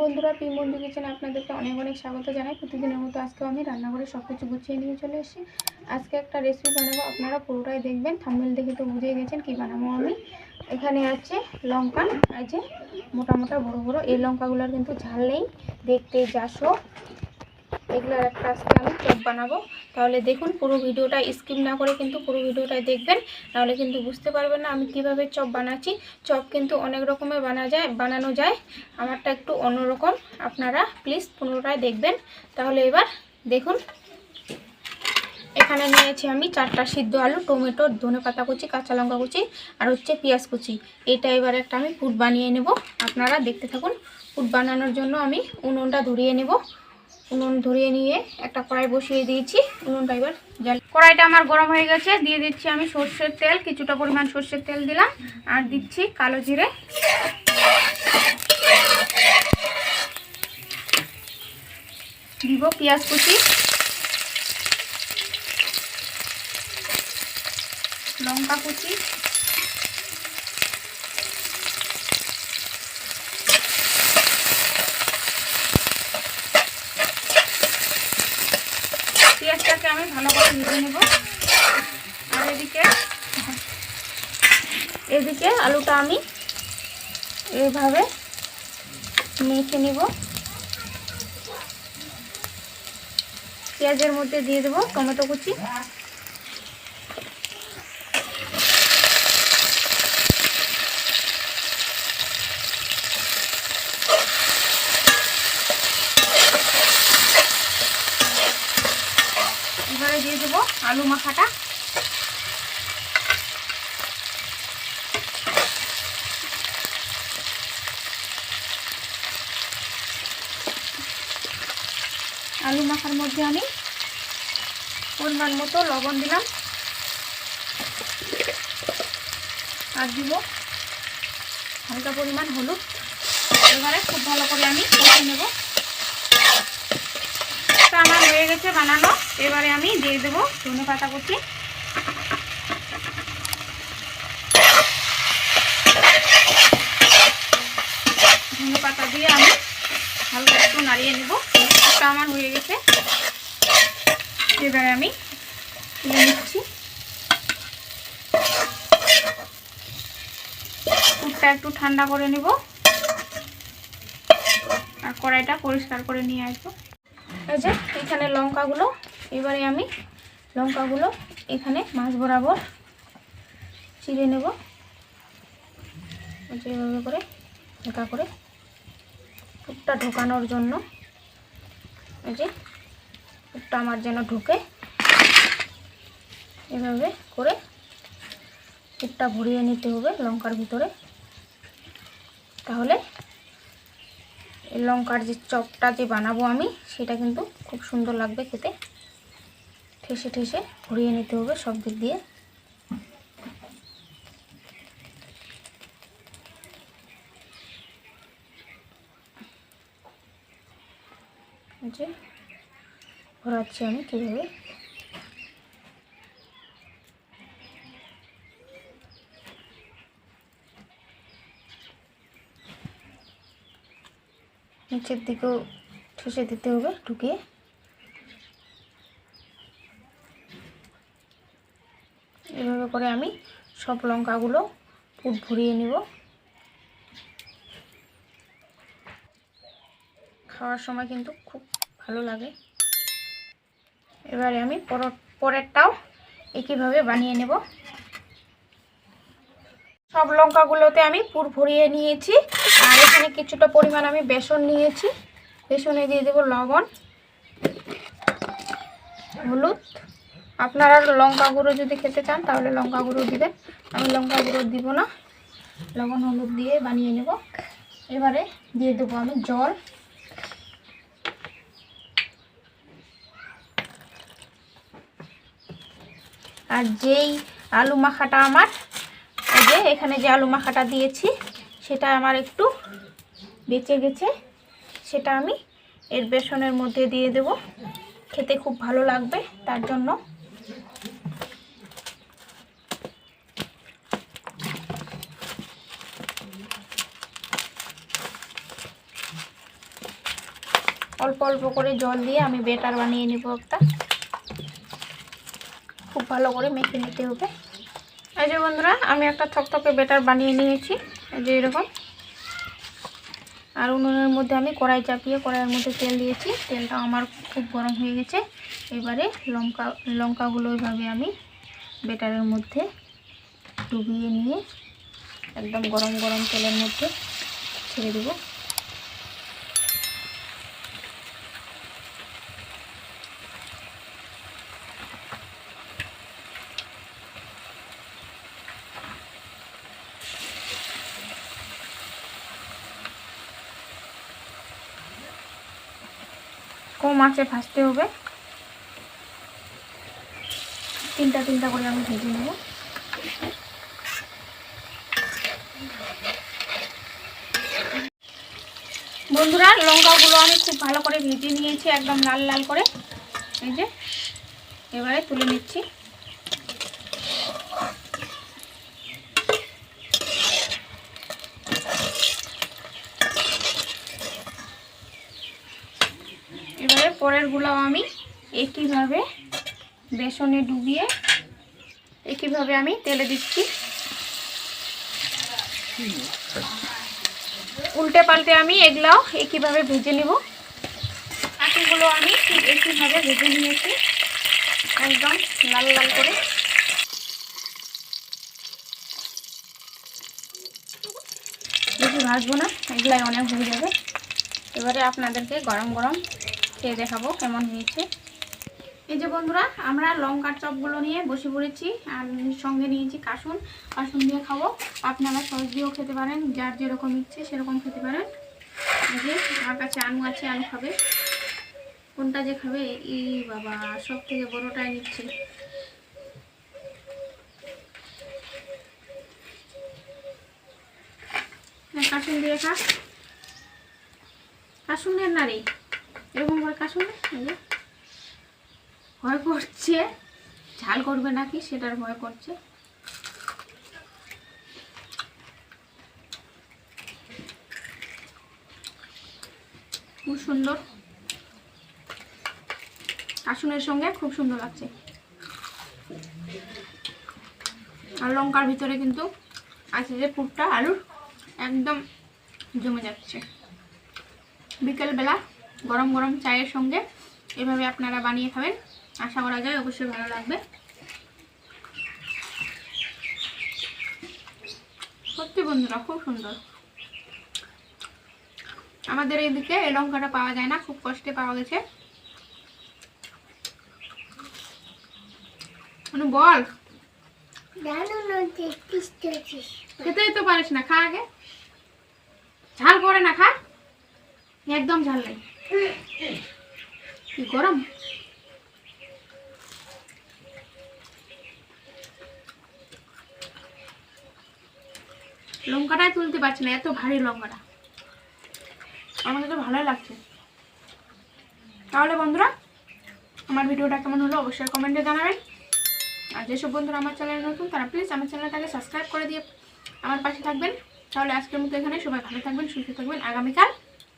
বন্ধুরা পি বন্ধু কিচেনে আপনাদেরকে অনেক অনেক স্বাগত জানাই। প্রতিদিনের মতো আজকেও আমি রান্না করে সব কিছু গুছিয়ে নিয়ে চলে এসেছি। আজকে একটা রেসিপি বানাবো, আপনারা পুরোটাই দেখবেন। থাম্বেল দেখে তো বুঝিয়ে গেছেন কি বানাবো আমি। এখানে আছে লঙ্কা আছে মোটা মোটা বড় বড়। এই লঙ্কাগুলোর কিন্তু ঝাল নেই, দেখতে যাসো এগুলোর একটা আজকে আমি চপ বানাবো। তাহলে দেখুন, পুরো ভিডিওটা স্কিপ না করে কিন্তু পুরো ভিডিওটাই দেখবেন। নাহলে কিন্তু বুঝতে পারবেন না আমি কীভাবে চপ বানাচ্ছি। চপ কিন্তু অনেক রকমের বানা যায়, বানানো যায়। আমারটা একটু অন্যরকম। আপনারা প্লিজ পুনরায় দেখবেন। তাহলে এবার দেখুন, এখানে নিয়েছি আমি চারটা সিদ্ধ আলু, টমেটো, ধনে পাতা কুচি, কাঁচা লঙ্কা কুচি আর হচ্ছে পেঁয়াজ কুচি। এটা এবার একটা আমি পুট বানিয়ে নেব। আপনারা দেখতে থাকুন, পুট বানানোর জন্য আমি উনুনটা ধরিয়ে নেব। উনুন ধরিয়ে নিয়ে একটা কড়াই বসিয়ে দিয়েছি। উনুনটা এবার জাল কড়াইটা আমার গরম হয়ে গেছে। দিয়ে দিচ্ছি আমি সর্ষের তেল। কিছুটা পরিমাণ সর্ষের তেল দিলাম। আর দিচ্ছি কালো জিরে। দিব পেঁয়াজ কুচি। লঙ্কা কুচি পেঁয়াজটাকে আমি ভালো করে ভেজে নেব। আর এদিকে এদিকে আলুটা আমি এইভাবে মেখে নেব। পেঁয়াজের মধ্যে দিয়ে দেবো টমেটো কুচি এবারে দিয়ে দেবো আলু মাখাটা। আলু মাখার মধ্যে আমি পরিমাণ মতো লবণ দিলাম। আর দিব হালকা পরিমাণ হলুদ। এবারে খুব ভালো করে আমি নেব। তো আমার হয়ে গেছে বানানো। এবারে আমি দিয়ে দেবো ধনে পাতা কুচি। ধনে পাতা দিয়ে আমি হালকা একটু নাড়িয়ে নেব। এটা আমার হয়ে গেছে। এবারে আমি তুলে নিচ্ছি। দুধটা একটু ঠান্ডা করে নেব। আর কড়াইটা পরিষ্কার করে নিয়ে আসব। যে, এখানে লঙ্কাগুলো, এবারে আমি লঙ্কাগুলো এখানে মাছ বরাবর চিড়ে নেব। এভাবে করে, হালকা করে ফুটটা ঢোকানোর জন্য, এই যে ফুটটা আমার যেন ঢুকে, এভাবে করে ফুটটা ভরিয়ে নিতে হবে লঙ্কার ভিতরে। তাহলে লঙ্কার যে চপটা যে বানাবো আমি, সেটা কিন্তু খুব সুন্দর লাগবে খেতে। ঠেসে ঠেসে ভরিয়ে নিতে হবে সব দিক দিয়ে। যে ভরাচ্ছি আমি কীভাবে। নিচের দিকেও ঠেসে দিতে হবে, ঢুকিয়ে। এভাবে করে আমি সব লঙ্কাগুলো পুট ভরিয়ে নিব। খাওয়ার সময় কিন্তু খুব ভালো লাগে। এবারে আমি পর, পরেরটাও একইভাবে বানিয়ে নেব। সব লঙ্কাগুলোতে আমি পুর ভরিয়ে নিয়েছি। আর এখানে কিছুটা পরিমাণ আমি বেসন নিয়েছি। বেসনে দিয়ে দেবো লবণ, হলুদ। আপনারা লঙ্কা গুঁড়ো যদি খেতে চান তাহলে লঙ্কা গুঁড়ো দিবেন, আমি লঙ্কা গুঁড়ো দিব না। লবণ, হলুদ দিয়ে বানিয়ে নেব। এবারে দিয়ে দেবো আমি জল। আর যেই আলু মাখাটা আমার যে এখানে যে আলু মাখাটা দিয়েছি সেটা আমার একটু বেঁচে গেছে। সেটা আমি এর বেসনের মধ্যে দিয়ে দেব। খেতে খুব ভালো লাগবে তার জন্য। অল্প অল্প করে জল দিয়ে আমি বেটার বানিয়ে নিব একটা। খুব ভালো করে মেখে নিতে হবে। এই যে বন্ধুরা, আমি একটা থকথকে বেটার বানিয়ে নিয়েছি। যে এরকম। আর উনুনের মধ্যে আমি কড়াই চাপিয়ে কড়াইয়ের মধ্যে তেল দিয়েছি। তেলটা আমার খুব গরম হয়ে গেছে। এবারে লঙ্কা, লঙ্কাগুলো ওইভাবে আমি বেটারের মধ্যে ডুবিয়ে নিয়ে একদম গরম গরম তেলের মধ্যে ছেড়ে দেবো। কম আঁচে ভাজতে হবে। তিনটা তিনটা করে আমি ভেজে নেব। বন্ধুরা, লঙ্কাগুলো আমি খুব ভালো করে ভেজে নিয়েছি, একদম লাল লাল করে। এই যে, এবারে তুলে নিচ্ছি। এবারে পরের গুলাও আমি একইভাবে বেসনে ডুবিয়ে একইভাবে আমি তেলে দিচ্ছি। উল্টে পাল্টে আমি এগুলাও একইভাবে ভেজে নিব। বাকিগুলো আমি ঠিক একইভাবে ভেজে নিয়েছি। একদম লাল লাল করে। বেশি ভাজবো না, এগুলাই অনেক হয়ে যাবে। এবারে আপনাদেরকে গরম গরম খেয়ে দেখাবো কেমন হয়েছে। এই যে বন্ধুরা, আমরা লঙ্কার চপগুলো নিয়ে বসে পড়েছি, আর সঙ্গে নিয়েছি কাসুন কাসুন দিয়ে খাব। আপনারা সস দিয়েও খেতে পারেন, যার যেরকম ইচ্ছে সেরকম খেতে পারেন। এই যে আমার কাছে আলু আছে, আলু খাবে। কোনটা যে খাবে এই বাবা সব থেকে বড়টাই নিচ্ছে। কাসুন দিয়ে খা। না রে। এরকম করে কাসুন এই যে। ভয় করছে। ঝাল করবে নাকি? সেটার ভয় করছে। খুব সুন্দর। কাসুনের সঙ্গে খুব সুন্দর লাগছে। আর লঙ্কার ভিতরে কিন্তু আছে যে পুরটা, আলুর, একদম জমে যাচ্ছে। বিকেলবেলা গরম গরম চায়ের সঙ্গে এভাবে আপনারা বানিয়ে খাবেন। আশা করা যায় অবশ্যই ভালো লাগবে। সত্যি বন্ধুরা খুব সুন্দর। আমাদের এইদিকে এই লঙ্কাটা পাওয়া যায় না খুব কষ্টে পাওয়া গেছে। মানে বল খেতেই তো পারিস না খা আগে। ঝাল করে না খা একদম ঝাল নাই। গরম? লঙ্কাটাই তুলতে পারছি না, এত ভারী লঙ্কাটা। আমাকে তো ভালোই লাগছে। তাহলে বন্ধুরা, আমার ভিডিওটা কেমন হলো অবশ্যই কমেন্টে জানাবেন। আর যেসব বন্ধুরা আমার চ্যানেল নতুন, তারা প্লিজ আমার চ্যানেলটাকে সাবস্ক্রাইব করে দিয়ে আমার পাশে থাকবেন। তাহলে আজকের মতো এখানে সবাই ভালো থাকবেন, সুস্থ থাকবেন। আগামীকাল